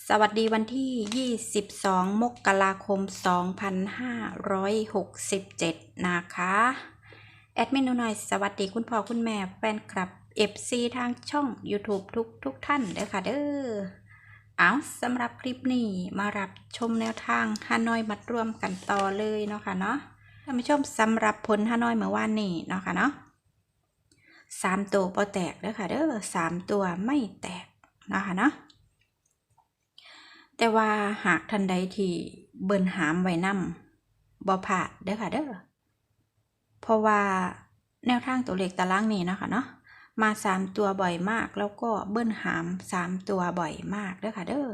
สวัสดีวันที่ 22 มกราคม 2567 นะคะ แอดมินหนูหน่อย สวัสดีคุณพ่อคุณแม่แฟนคลับ FC ทางช่อง YouTube ทุกทุกท่านเด้อค่ะเด้อ เอาสำหรับคลิปนี้มารับชมแนวทางฮานอยมัดรวมกันต่อเลยเนาะค่ะเนาะ ท่านผู้ชมสำหรับผลฮานอยเมื่อวานนี้เนาะค่ะเนาะสามตัวพอแตกเด้อค่ะเด้อสามตัวไม่แตกนะคะเนาะ แต่ว่าหากทันใดที่เบิ่นหามไว้นำบ่พลาดเด้อค่ะเด้อ เพราะว่าแนวทางตัวเลขตารางนี้เนาะคะเนาะ มาสามตัวบ่อยมาก แล้วก็เบิ้ลหามสามตัวบ่อยมากเด้อค่ะเด้อ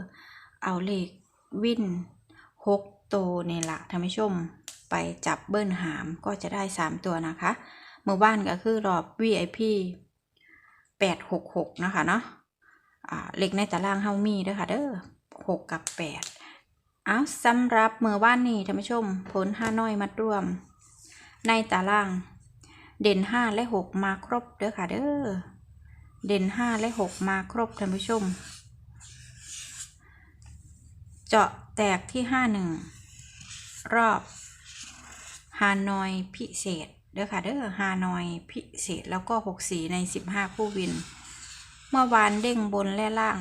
เอาเลขวินหกตัวนี่ละท่านผู้ชม ไปจับเบิ้ลหามก็จะได้สามตัวนะคะเมื่อบ้านก็คือรอบ VIP แปดหกหกนะคะเนาะเลขในตารางเฮามีเด้อค่ะเด้อ หกกับแปดเอาสำหรับเมื่อว่านนี้ท่านผู้ชม ผลห้าน้อยมัดรวม ในตาราง เด่นห้าและหกมาครบเด้อค่ะเด้อเด่นห้าและหกมาครบท่านผู้ชม เจาะแตกที่ห้าหนึ่งรอบฮานอยพิเศษเด้อค่ะเด้อฮานอยพิเศษแล้วก็หกสีในสิบห้าคู่วิน เมื่อวานเด้งบนและล่าง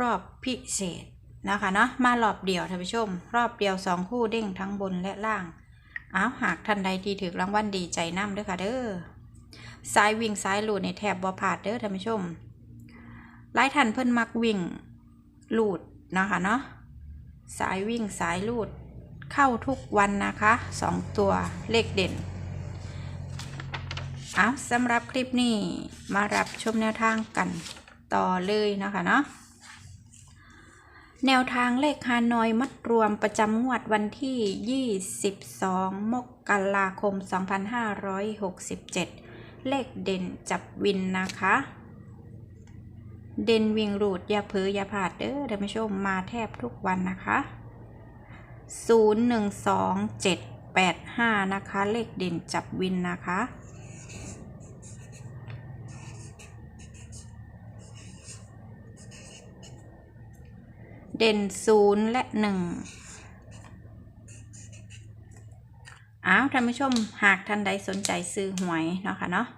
รอบพิเศษนะคะเนาะมารอบเดียวท่านผู้ชม รอบเดียวสองคู่เด้งทั้งบนและล่างอ้าวหากท่านใดที่ถือรางวัลดีใจน้ำด้อค่ะเด้อสายวิ่งสายหลุดในแถบบ่ผาดเด้อท่านผู้ชมหลายท่านเพิ่นมักวิ่งหลุดนะคะเนาะสายวิ่งสายลุดเข้าทุกวันนะคะสองตัวเลขเด่นเอาสำหรับคลิปนี้มารับชมแนวทางกันต่อเลยนะคะเนาะ แนวทางเลขฮานอยมัดรวมประจำงวดวันที่ 22 มกราคม 2567 เลขเด่นจับวินนะคะ เด่นวิ่งรูดอย่าเผลออย่าพลาดเด้อท่านผู้ชมมาแทบทุกวันนะคะ 012785 นะคะ เลขเด่นจับวินนะคะ ด่นศูนย์และหนึ่งอ้าวท่านผู้ชมหากท่านใดสนใจซื้อหวยเนาะค่ะเนาะ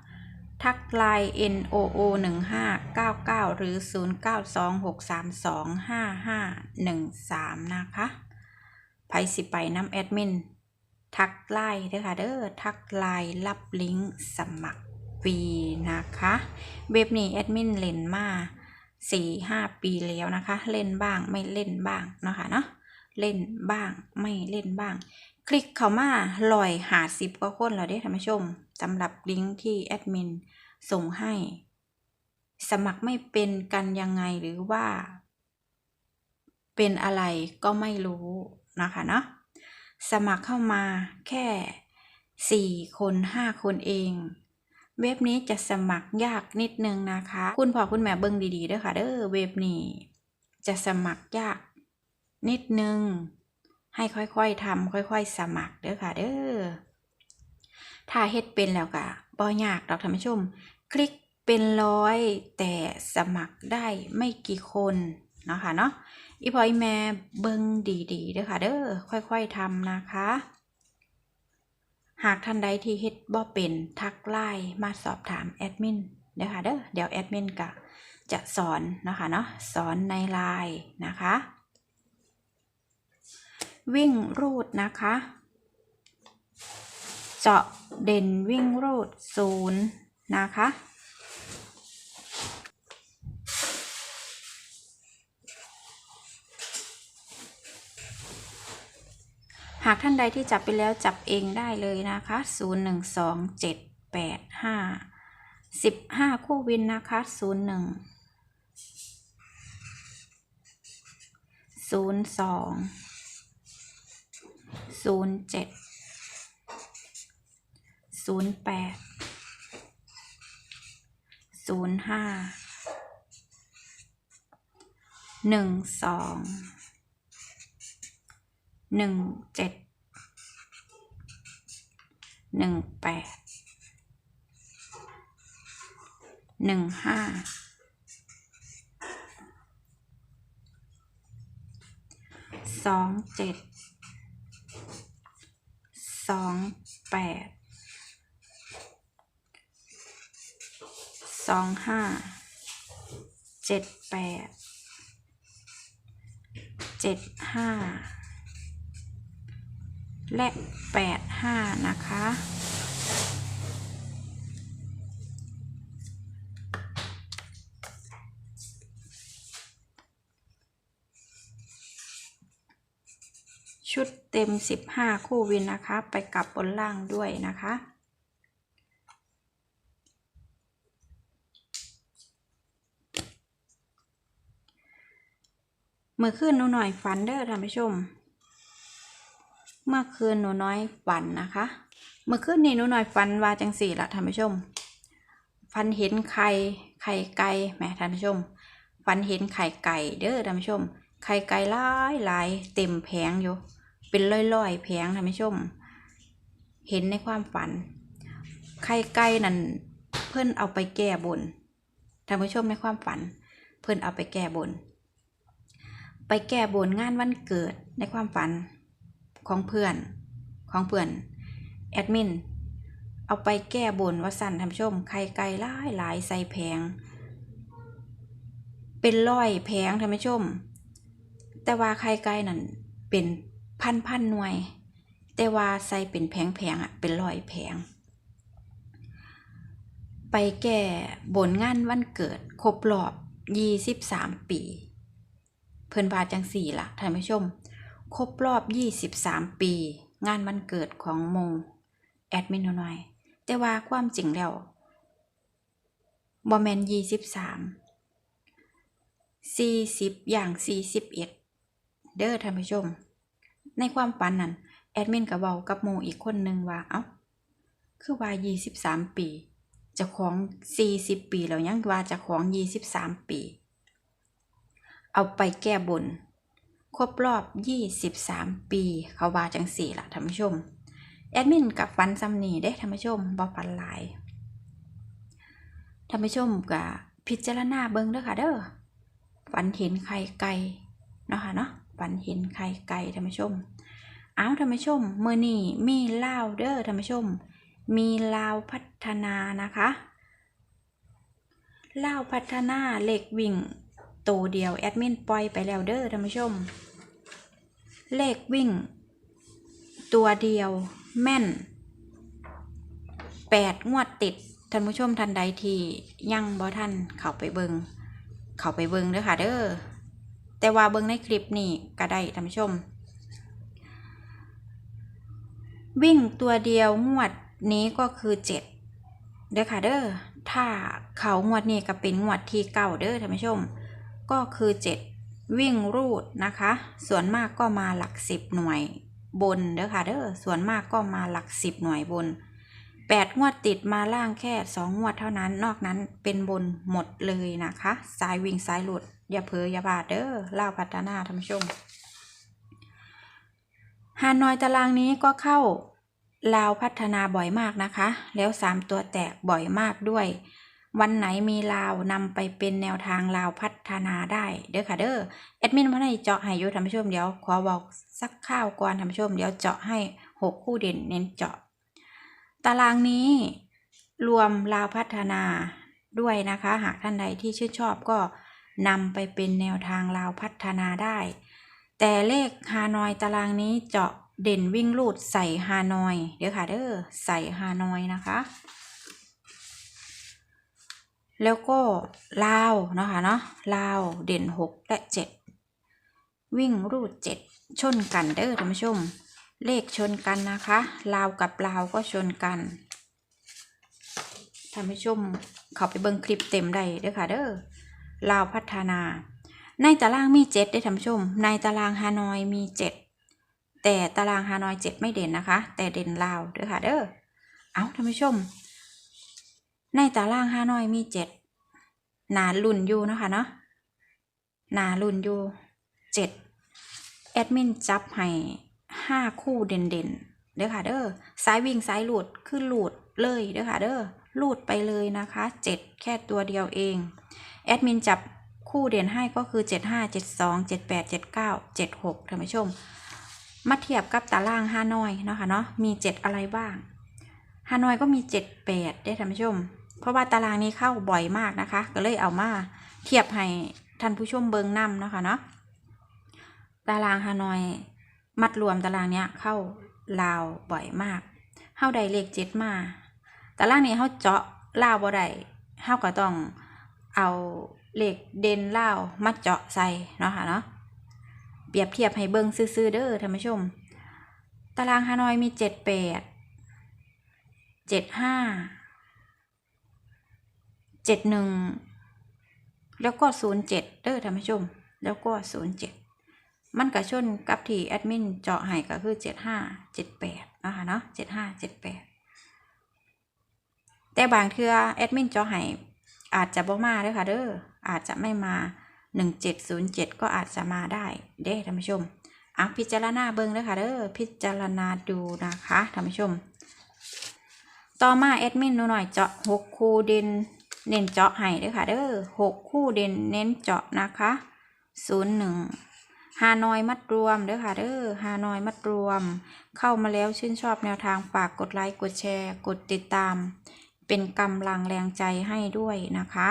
ทักไลน์ N O O 1 5 9 9 หรือ 0 9 2 6 3 2 5 5 1 3 นะคะไปสิไปน้ำแอดมิน ทักไลน์เด้อค่ะเด้อทักไลน์รับลิงก์สมัครฟรีนะคะ เว็บนี้แอดมินเล่นมา สี่ห้าปีแล้วนะคะ เล่นบ้างไม่เล่นบ้างนะคะเนาะเล่นบ้างไม่เล่นบ้าง คลิกเข้ามาลอยหาสิบกว่าคนแล้วเด้ท่านผู้ชมสำหรับลิงก์ที่แอดมินส่งให้ สมัครไม่เป็นกันยังไงหรือว่า เป็นอะไรก็ไม่รู้นะคะเนาะสมัครเข้ามาแค่สี่คนห้าคนเอง เว็บนี้จะสมัครยากนิดนึงนะคะ คุณพ่อคุณแม่เบิ่งดีๆด้อค่ะเด้อเว็บนี้ จะสมัครยากนิดนึง ให้ค่อยๆทำค่อย ๆ สมัครเด้อค่ะเด้อถ้าเฮ็ดเป็นแล้วก็บ่ยากดอกท่านผู้ชม คลิกเป็นร้อยแต่สมัครได้ไม่กี่คนเนาะคะเนาะอีพออีแม่เบิ่งดีๆเด้อค่ะเด้อค่อยๆทำนะคะ หากท่านใดที่เฮ็ดบ่เป็นทักไลน์มาสอบถามแอดมินเด้อค่ะเด้อเดี๋ยวแอดมินก็จะสอนนะคะเนาะสอนในไลน์นะคะ วิ่งรูดนะคะ เจาะเด่นวิ่งรูดศูนย์นะคะ หากท่านใดที่จับไปแล้วจับเองได้เลยนะคะ 0 1 2 7 8 5 15 คู่วินนะคะ 0 1 0 2 0 7 0 8 0 5 1 2 หนึ่งเจ็ดหนึ่งแปดหนึ่งห้าสองเจ็ดสองแปดสองห้าเจ็ดแปดเจ็ดห้า และแปดห้านะคะ ชุดเต็ม 15 คู่วินนะคะ ไปกลับบนล่างด้วยนะคะเมื่อคืนหนูหน่อยฝันเด้อท่านผู้ชม เมื่อคืนหนูน้อยฝันนะคะ เมื่อคืนนี้หนูน้อยฝันว่าจังสี่ละท่านผู้ชมฝันเห็นไข่ไข่ไก่แหมท่านผู้ชมฝันเห็นไข่ไก่เด้อท่านผู้ชม ไข่ไก่หลายหลายเต็มแผงอยู่ เป็นร้อยๆแผงท่านผู้ชม เห็นในความฝัน ไข่ไก่นั่นเพื่อนเอาไปแก้บนท่านผู้ชมในความฝัน เพื่อนเอาไปแก้บน ไปแก้บนงานวันเกิดในความฝัน ของเพื่อนของเพื่อนแอดมินเอาไปแก้บนว่าสั่นท่านผู้ชมไข่ไก่หลายหลายใส่แผง เป็นร้อยแผงท่านผู้ชม แต่ว่าไข่ไก่นั่นเป็นพันพันหน่วย แต่ว่าใส่เป็นแผงแผงๆอะเป็นร้อยแผง ไปแก้บนงานวันเกิดครบรอบยี่สิบสามปี เพิ่นว่าจังสี่ล่ะท่านผู้ชม ครบรอบยี่สิบสามปี งานวันเกิดของโมแอดมินน่อยแต่ว่าความจริงแล้วบอแมนยี่สิบสามสี่สิบอย่างสี่สิบเอ็ดเด้อท่านผู้ชม ในความฝันนั้น แอดมินกับเบากับโมอีกคนนึงว่า เอ้า คือว่ายี่สิบสามปีจะของสี่สิบปีแล้วยังว่าจะของยี่สิบสามปี เอาไปแก้บน ครบรอบยี่สิบสามปี เขาว่าจังสี่ละท่านผู้ชม แอดมินกับฟันซัมนีได้ท่านผู้ชมบ่ฟันหลายท่านผู้ชมกับพิจารณาเบิ่งเด้อค่ะเด้อฝันเห็นไข่ไก่เนาะค่ะเนาะฝันเห็นไข่ไก่ท่านผู้ชมเอาท่านผู้ชมเมื่อนี้มีลาวเด้อท่านผู้ชม มีลาวพัฒนานะคะลาวพัฒนาเหล็กวิ่ง ตัวเดียวแอดมินปล่อยไปแล้วเด้อท่านผู้ชม เลขวิ่ง ตัวเดียวแม่นแปดงวดติดท่านผู้ชมทันใดที่ยังบ่ท่านเข้าไปเบิงเข้าไปเบิงเด้อค่ะเด้อแต่ว่าเบิงในคลิปนี้ก็ได้ท่านผู้ชม วิ่งตัวเดียวงวดนี้ก็คือเจ็ดเด้อค่ะเด้อถ้าเขางวดนี้ก็เป็นงวดที่เก้าเด้อท่านผู้ชม ก็คือเจ็ดวิ่งรูดนะคะ ส่วนมากก็มาหลักสิบหน่วยบนเด้อค่ะเด้อส่วนมากก็มาหลักสิบหน่วยบนแปดงวดติดมาล่างแค่สองงวดเท่านั้น นอกนั้นเป็นบนหมดเลยนะคะสายวิ่งสายหลุด อย่าเผลออย่าบาดเด้อเล่าวพัฒนาท่านผู้ชมฮานอยตารางนี้ก็เข้าลาวพัฒนาบ่อยมากนะคะ แล้วสามตัวแตกบ่อยมากด้วย วันไหนมีลาวนำไปเป็นแนวทางลาวพัฒนาได้เด้อค่ะเด้อแอดมินพัฒนาเจาะให้ยู่ท่านผู้ชมเดี๋ยวขอบอกสักข้าวก่อนท่านผู้ชมเดี๋ยวเจาะให้หกคู่เด่นเน้นเจาะ ตารางนี้รวมลาวพัฒนาด้วยนะคะ หากท่านใดที่ชื่นชอบก็นำไปเป็นแนวทางลาวพัฒนาได้ แต่เลขฮานอยตารางนี้เจาะเด่นวิ่งลูดใส่ฮานอยเดี๋ยวค่ะเด้อใส่ฮานอยนะคะ แล้วก็ลาวนะคะเนาะลาวเด่นหกและเจ็ดวิ่งรูดเจ็ดชนกันเด้อท่านผู้ชม เลขชนกันนะคะลาวกับลาวก็ชนกันท่านผู้ชมเข้าไปเบิ่งคลิปเต็มได้เด้อค่ะเด้อลาวพัฒนา ในตารางมีเจ็ดได้ท่านผู้ชม ในตารางฮานอยมีเจ็ดแต่ตารางฮานอยเจ็ดไม่เด่นนะคะ แต่เด่นลาวเด้อค่ะเด้อเอาท่านผู้ชม ในตารางฮานอยมีเจ็ดหนาลุ่นอยู่นะคะเนาะหนาลุ่นอยู่เจ็ดแอดมินจับให้ห้าคู่เด่นเด่นเด้อค่ะเด้อสายวิ่งสายหลุดคือหลุดเลยเด้อค่ะเด้อหลุดไปเลยนะคะเจ็ดแค่ตัวเดียวเองแอดมินจับคู่เด่นให้ก็คือเจ็ดห้าเจ็ดสองเจ็ดแปดเจ็ดเก้าเจ็ดหกท่านผู้ชมมาเทียบกับตารางฮานอยเนาะค่ะเนาะมีเจ็ดอะไรบ้างฮานอยก็มีเจ็ดแปดได้ท่านผู้ชม เพราะว่าตารางนี้เข้าบ่อยมากนะคะ ก็เลยเอามาเทียบให้ท่านผู้ชมเบิงนำเนาะค่ะเนาะตารางฮานอยมัดรวมตารางเนี้ยเข้าลาวบ่อยมากเข้าใดเลขเจ็ดมาตารางนี้เข้าเจาะลาวบ่ได้เข้าก็ต้องเอาเลขเด่นลาวมาเจาะใส่เนาะค่ะเนาะเปรียบเทียบให้เบิ่งซื่อๆเด้อท่านผู้ชม ตารางฮานอยมีเจ็ดแปดเจ็ดห้า เจ็ดหนึ่งแล้วก็ศูนย์เจ็ดเด้อท่านผู้ชม แล้วก็ศูนย์เจ็ดมันกระชนกับที่แอดมินเจาะให้ก็คือเจ็ดห้าเจ็ดแปดนะคะเนาะเจ็ดห้าเจ็ดแปดแต่บางเทื่อแอดมินเจาะให้อาจจะบ่มาเด้อค่ะเด้ออาจจะไม่มาหนึ่งเจ็ดศูนย์เจ็ดก็อาจจะมาได้เด้ท่านผู้ชมอะพิจารณาเบิ้งเลยค่ะเด้อพิจารณาดูนะคะท่านผู้ชม ต่อมาแอดมินหน่อยเจาะหกคูเด่น เน้นเจาะให้เด้อค่ะเด้อหกคู่เด่นเน้นเจาะนะคะศูนย์หนึ่งฮานอยมัดรวมเด้อค่ะเด้อฮานอยมัดรวม เข้ามาแล้วชื่นชอบแนวทางฝากกดไลค์กดแชร์ กดติดตาม เป็นกำลังแรงใจให้ด้วยนะคะ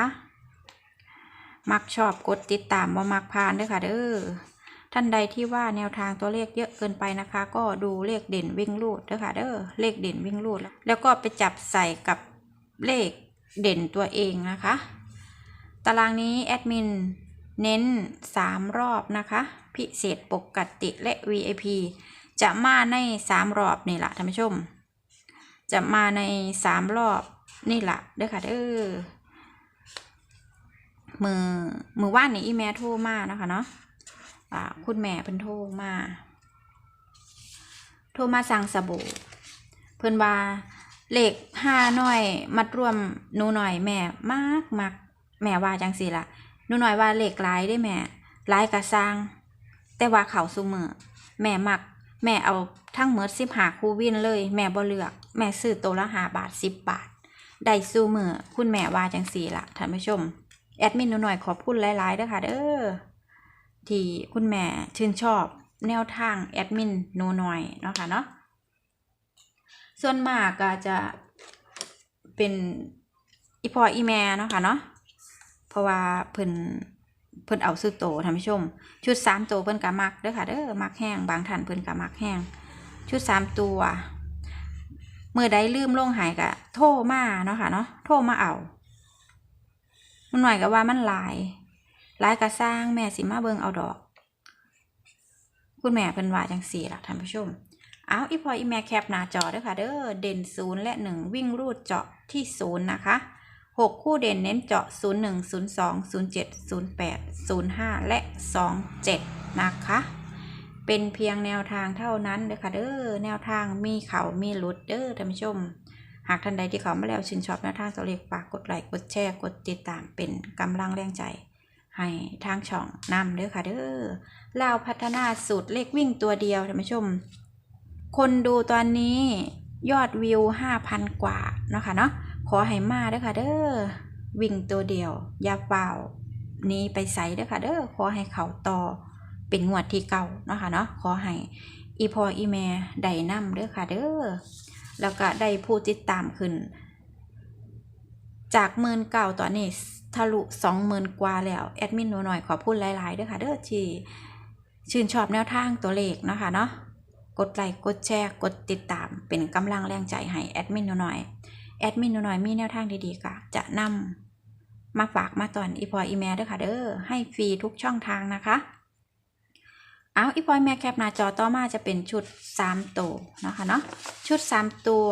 มักชอบกดติดตามบ่มักผ่านเด้อค่ะเด้อท่านใดที่ว่าแนวทางตัวเลขเยอะเกินไปนะคะ ก็ดูเลขเด่นวิ่งรูดเด้อค่ะเด้อเลขเด่นวิ่งรูดแล้วแล้วก็ไปจับใส่กับเลข เด่นตัวเองนะคะ ตารางนี้แอดมินเน้น 3 รอบนะคะ พิเศษปกติและ VIP จะมาใน 3 รอบนี่แหละท่านผู้ชม จะมาใน 3 รอบนี่แหละเด้อค่ะเด้อมือมือว่านนี่อีแม่โทรมานะคะเนาะอ่าคุณแม่เพิ่นโทรมา โทรมาสั่งสบู่เพิ่นว่า เลขห้าน้อย มัดรวมหนูหน่อยแม่มากมักแม่ว่าจังสิล่ะหนูหน่อยว่าเลขหลายได้แม่หลายกระสร้างแต่ว่าเขาซุมือแม่มัก แม่เอาทั้งเมดสิบหาคูวินเลย แม่บ่เลือก แม่ซื้อตัวละหาบาทสิบบาทได้ซูมือคุณแม่ว่าจังสีล่ะท่านผู้ชม แอดมินหนูหน่อยขอบคุณหลายๆด้อค่ะเด้อที่คุณแม่ชื่นชอบแนวทางแอดมินหนูหน่อยเนาะค่ะเนาะ ส่วนมากก็จะเป็นอีพออีแม่เนาะค่ะเนาะเพราะว่าเพิ่นเพิ่นเอาซื้อโตท่านผู้ชม ชุดสามตัวเพิ่นกะมักเด้อค่ะเด้อมักแห้งบางท่านเพิ่นกะมักแห้งชุดสามตัวเมื่อใดลืมลงหายกะโทรมาเนาะค่ะเนาะโทรมาเอามันหน่อยก็ว่ามันลายลายกะสร้างแม่สิมาเบิงเอาดอก คุณแม่เป็นว่าจังสี่ล่ะท่านผู้ชม เอาอีพออีแม่แคปหน้าจอเด้อค่ะเด้อเด่นศูนย์และหนึ่งวิ่งรูดเจาะที่ศูนย์นะคะหกคู่เด่นเน้นเจาะศูนย์หนึ่งศูนย์สองศูนย์เจ็ดศูนย์แปดศูนย์ห้าและสองเจ็ดนะคะ เป็นเพียงแนวทางเท่านั้นเด้อค่ะเด้อแนวทางมีเขามีหลุดเด้อท่านผู้ชม หากท่านใดที่เขามาแล้วชื่นชอบแนวทางตัวเลขฝากกดไลค์กดแชร์กดติดตามเป็นกำลังแรงใจ ให้ทางช่องนำเด้อค่ะเด้อลาพัฒนาสูตรเลขวิ่งตัวเดียวท่านผู้ชม คนดูตอนนี้ยอดวิว 5,000 กว่าเนาะค่ะเนาะขอให้มาเด้อค่ะเด้อวิ่งตัวเดียว อย่าเปล่านี้ไปใส่เด้อค่ะเด้อขอให้เขาต่อเป็นงวดที่เก่าเนาะค่ะเนาะขอให้อีพออีแม่ได้นำเด้อค่ะเด้อแล้วก็ได้ผู้ติดตามขึ้น จากหมื่นเก่าตอนนี้ทะลุสองหมื่นกว่าแล้ว แอดมินหนูหน่อยขอพูดหลายๆด้วยค่ะเด้อที่ชื่นชอบแนวทางตัวเลขเนาะคะเนาะ กดไลค์กดแชร์กดติดตามเป็นกำลังแรงใจให้แอดมินหน่อยแอดมินหน่อยมีแนวทางดีๆก็จะนำมาฝากมาตอนอีพออีเมลด้วยค่ะเด้อให้ฟรีทุกช่องทางนะคะเอาอีพอยแม่แคปหน้าจอต่อมาจะเป็นชุด3ตัวเนาะคะเนาะชุด 3 ตัว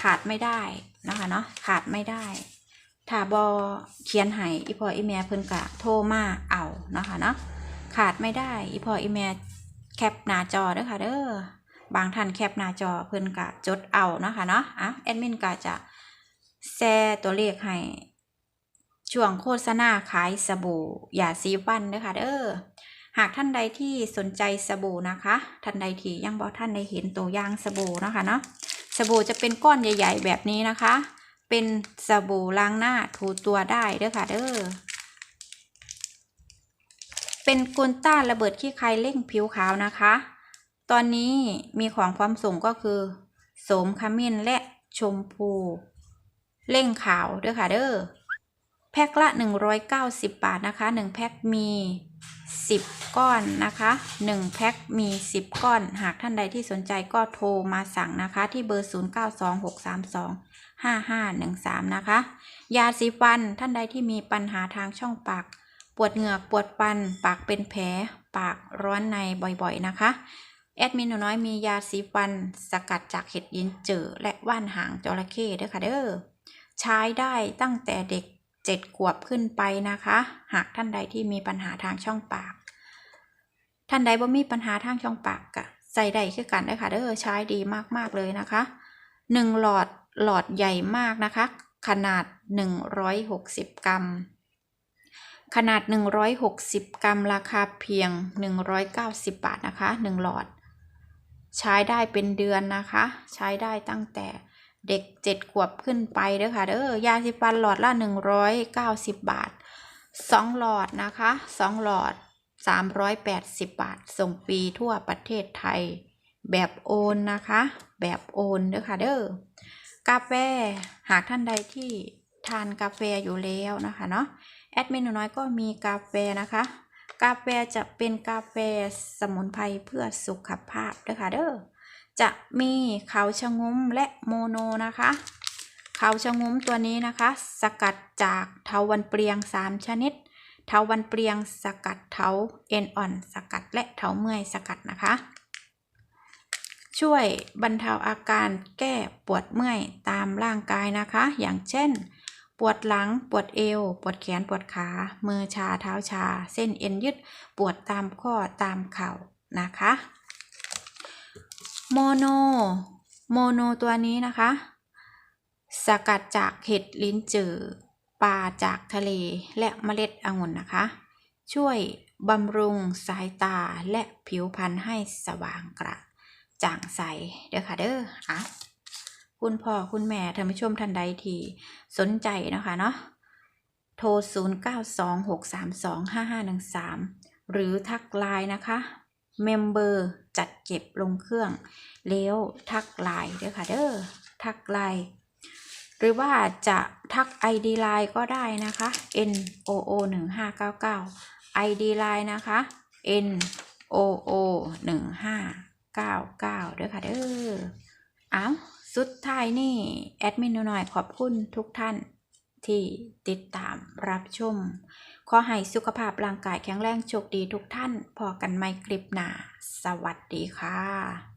ขาดไม่ได้นะคะเนาะขาดไม่ได้ถ้าบอเขียนให้อีพออีแม่เพิ่นกะโทรมาเอาเนาะคะเนาะขาดไม่ได้อีพออีแม่แคปหน้าจอเด้อค่ะเด้อ บางท่านแคปหน้าจอเพิ่นกะจดเอาเนาะค่ะเนาะอะแอดมินกะจะแชร์ตัวเลขให้ช่วงโฆษณาขายสบู่ยาสีฟันเด้อค่ะเด้อหากท่านใดที่สนใจสบู่นะคะ ท่านใดที่ยังบอกท่านได้เห็นตัวอย่างสบู่เนาะคะเนาะสบู่จะเป็นก้อนใหญ่ ๆ แบบนี้นะคะ เป็นสบู่ล้างหน้าถูตัวได้เด้อค่ะเด้อเป็นกุนต้าระเบิดขี้ใครเร่งผิวขาวนะคะ ตอนนี้มีของความส่งก็คือโสมขมิ้นและชมพูเร่งขาวเด้อค่ะเด้อแพ็คละ 190 บาทนะคะ 1 แพ็คมี 10 ก้อนนะคะ 1 แพ็คมี 10 ก้อน หากท่านใดที่สนใจก็โทรมาสั่งนะคะ ที่เบอร์ 0926325513 นะคะ ยาสีฟันท่านใดที่มีปัญหาทางช่องปาก ปวดเหงือกปวดฟัน ปากเป็นแผล ปากร้อนในบ่อยๆนะคะ แอดมินหนูน้อยมียาสีฟันสกัดจากเห็ดยินเจอและว่านหางจระเข้ด้วยค่ะเด้อใช้ได้ตั้งแต่เด็กเจ็ดขวบขึ้นไปนะคะ หากท่านใดที่มีปัญหาทางช่องปาก ท่านใดบ่มีปัญหาทางช่องปากกะใส่ได้คือกันได้อค่ะเด้อใช้ดีมากๆเลยนะคะหนึ่งหลอดหลอดใหญ่มากนะคะ ขนาด 160 กรัม ขนาด 160 กรัม ราคาเพียง 190 บาทนะคะ 1 หลอด ใช้ได้เป็นเดือนนะคะ ใช้ได้ตั้งแต่เด็กเจ็ดขวบขึ้นไปเด้อค่ะเด้อยาสีฟันหลอดละ 190 บาท 2 หลอดนะคะ 2 หลอด 380 บาท ส่งฟรีทั่วประเทศไทย แบบโอนนะคะ แบบโอนเด้อค่ะเด้อกาแฟหากท่านใดที่ทานกาแฟอยู่แล้วนะคะเนาะแอดมินหนูน้อยก็มีกาแฟนะคะ กาแฟจะเป็นกาแฟสมุนไพรเพื่อสุขภาพด้วยค่ะเด้อจะมีเขาชะงุ้มและโมโนนะคะเขาชะงุ้มตัวนี้นะคะ สกัดจากเทาวันเปรียง 3 ชนิด เทาวันเปรียงสกัดเทาเอ็นอ่อน สกัดและเทาเมื่อยสกัดนะคะ ช่วยบรรเทาอาการแก้ปวดเมื่อยตามร่างกายนะคะ อย่างเช่น ปวดหลัง ปวดเอว ปวดแขน ปวดขา มือชา เท้าชา เส้นเอ็นยึดปวดตามข้อ ตามเข่า นะคะ โมโน โมโนตัวนี้นะคะ สกัดจากเห็ดลิ้นจือปลาจากทะเล และเมล็ดองุ่นนะคะ ช่วยบำรุงสายตาและผิวพรรณให้สว่างกระจ่างใส เด้อค่ะเด้ออะ คุณพ่อคุณแม่ท่านผู้ชมท่านใดที่สนใจนะคะเนาะโทร 0926325513 หรือทักไลน์นะคะเมมเบอร์จัดเก็บลงเครื่อง แล้วทักไลน์เด้อค่ะเด้อทักไลน์หรือว่าจะทัก ID ไลน์ก็ได้นะคะ n o o 1 5 9 9 ID ไลน์นะคะ n o o 1 5 9 9ด้วยค่ะเด้อเอาว สุดท้ายนี่แอดมินหน่อยขอบคุณทุกท่านที่ติดตามรับชม ขอให้สุขภาพร่างกายแข็งแรงโชคดีทุกท่าน พอกันไม่คลิปหน้า สวัสดีค่ะ